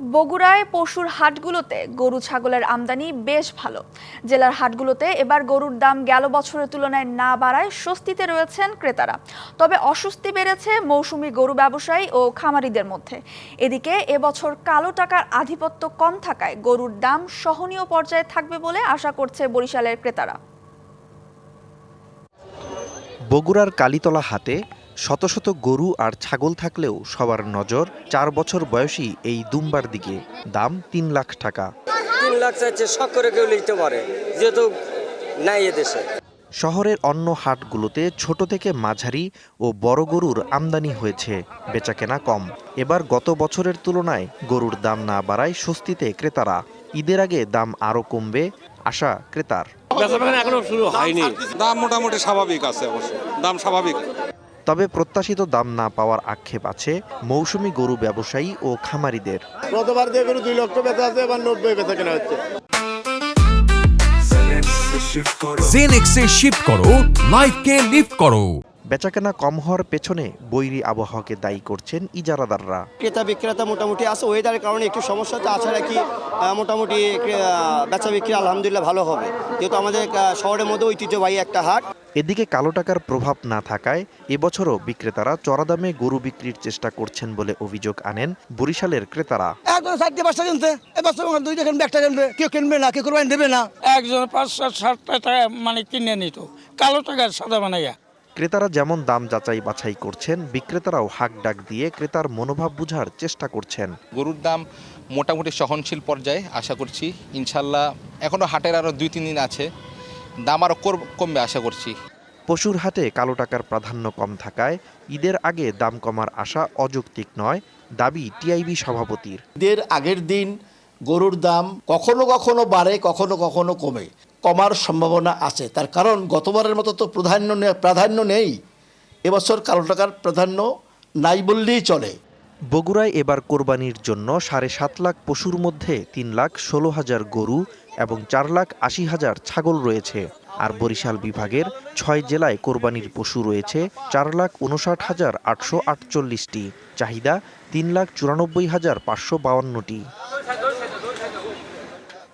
বগুড়ায় পশুর হাটগুলোতে গরু ছাগলের আমদানি বেশ ভালো। জেলার হাটগুলোতে এবার গরুর দাম গেল বছরের তুলনায় না বাড়ায় স্বস্তিতে রয়েছেন ক্রেতারা। তবে অস্বস্তি বেড়েছে মৌসুমি গরু ব্যবসায়ী ও খামারিদের মধ্যে। এদিকে এবছর কালো টাকার আধিপত্য কম থাকায় গরুর দাম সহনীয় পর্যায়ে থাকবে বলে আশা করছে বরিশালের ক্রেতারা। বগুড়ার কালীতলা হাটে শত শত গরু আর ছাগল থাকলেও সবার নজর চার বছর বয়সী এই দুম্বার দিকে। দাম তিন লাখ টাকা। তিন লাখ চাইছে শখ করে কেউ লিখতে পারে যেহেতু নাই এদেশে শহরের অন্য হাটগুলোতে ছোট থেকে মাঝারি ও বড় গরুর আমদানি হয়েছে বেচাকেনা কম। এবার গত বছরের তুলনায় গরুর দাম না বাড়ায় স্বস্তিতে ক্রেতারা। ঈদের আগে দাম আরও কমবে আশা ক্রেতার। এখনও শুরু হয়নি। দাম মোটামুটি স্বাভাবিক আছে অবশ্য। দাম স্বাভাবিক। তবে প্রত্যাশিত দাম না পাওয়ার আক্ষেপ আছে মৌসুমি গরু ব্যবসায়ী ও খামারিদের। গতবার দিয়ে গরু দুই লক্ষ বেচা আছে এবার নব্বই বেচা কেনা হচ্ছে। জেনেক্সে শিফট করো লাইফকে লিফট করো। বেচাকেনা কম হওয়ার পেছনে বৈরী আবহাওয়াকে দায়ী করছেন ইজারাদাররা। ক্রেতা বিক্রেতা মোটামুটি আছে ওয়েদারের কারণে একটু সমস্যা তাছাড়া কি আহ, মোটামুটি আহ, বেচা বিক্রি আলহামদুলিল্লাহ ভালো হবে। যেহেতু আমাদের শহরের মধ্যে ঐতিহ্যবাহী একটা হাট। এদিকে কালো টাকার প্রভাব না থাকায় এবছরও বিক্রেতারা চড়া দামে গরু বিক্রির চেষ্টা করছেন বলে অভিযোগ আনেন বরিশালের ক্রেতারা। একজন চারটে পাঁচটা কিনছে এবার সঙ্গে দুইটা কিনবে একটা কিনবে কেউ কিনবে না কেউ কোরবানি দেবে না। একজন পাঁচশো ষাটটা টাকা মানে কিনে নিত কালো টাকার সাদা বানাইয়া। ক্রেতারা যেমন দাম যাচাই বাছাই করছেন বিক্রেতারাও হাক ডাক দিয়ে ক্রেতার মনোভাব বুঝার চেষ্টা করছেন। গরুর দাম মোটামুটি সহনশীল পর্যায়ে আশা করছি। ইনশাল্লাহ এখনও হাটের আরও দুই তিন দিন আছে। দাম আরও কমবে আশা করছি। পশুর হাটে কালো টাকার প্রাধান্য কম থাকায় ঈদের আগে দাম কমার আশা অযৌক্তিক নয় দাবি টিআইবি সভাপতির। ঈদের আগের দিন গরুর দাম কখনো কখনো বাড়ে কখনো কখনো কমে। কমার সম্ভাবনা আছে। তার কারণ গতবারের মতো তো প্রাধান্য প্রাধান্য নেই। এবছর কালো টাকার প্রাধান্য নাই বললেই চলে। বগুড়ায় এবার কোরবানির জন্য সাড়ে সাত লাখ পশুর মধ্যে তিন লাখ ষোলো হাজার গরু এবং চার লাখ আশি হাজার ছাগল রয়েছে। আর বরিশাল বিভাগের ছয় জেলায় কোরবানির পশু রয়েছে চার লাখ উনষাট হাজার আটশো আটচল্লিশটি। চাহিদা তিন লাখ চুরানব্বই হাজার পাঁচশো বাউান্নটি।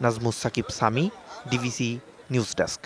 Nazmus Sakib Sami DVC news desk.